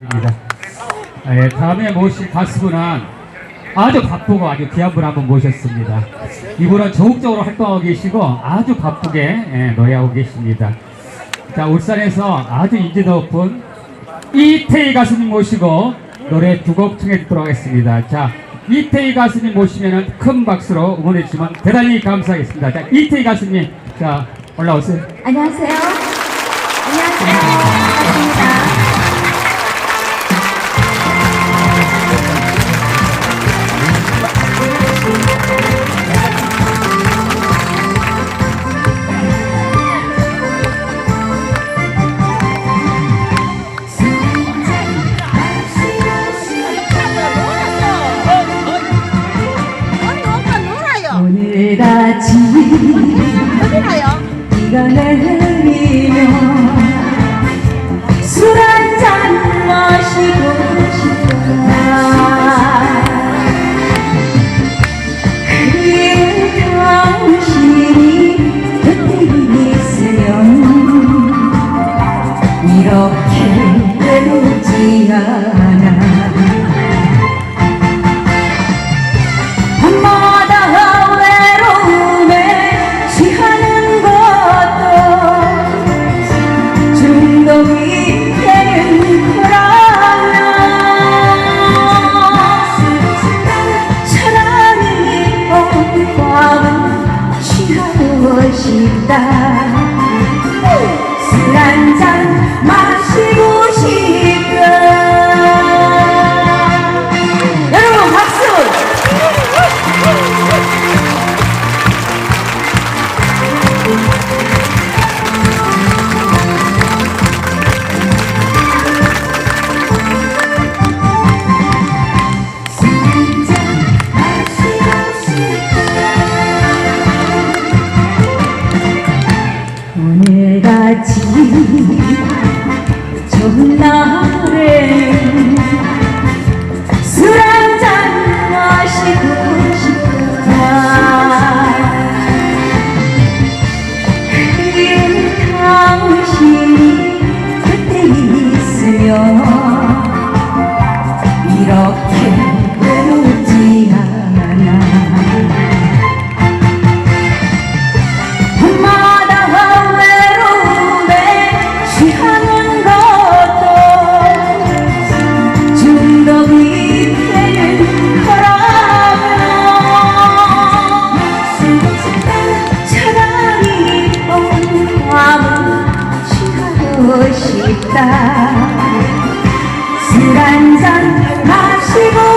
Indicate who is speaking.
Speaker 1: 입니다. 예, 다음에 모실 가수분은 아주 바쁘고 아주 귀한 분 한번 모셨습니다. 이분은 적극적으로 활동하고 계시고 아주 바쁘게 예, 노래하고 계십니다. 자, 울산에서 아주 인지 높은 이태희 가수님 모시고 노래 두 곡 청해 듣도록 하겠습니다. 자, 이태희 가수님 모시면 큰 박수로 응원해 주시면 대단히 감사하겠습니다. 자, 이태희 가수님, 자, 올라오세요.
Speaker 2: 안녕하세요. 오늘같이 비가 내리면 술 한잔 마시고 싶다 그리운 당신이 곁에 있으면 이렇게 싶다 술 한잔 마시 오늘같이 좋은 날에 술한 한 잔 마시고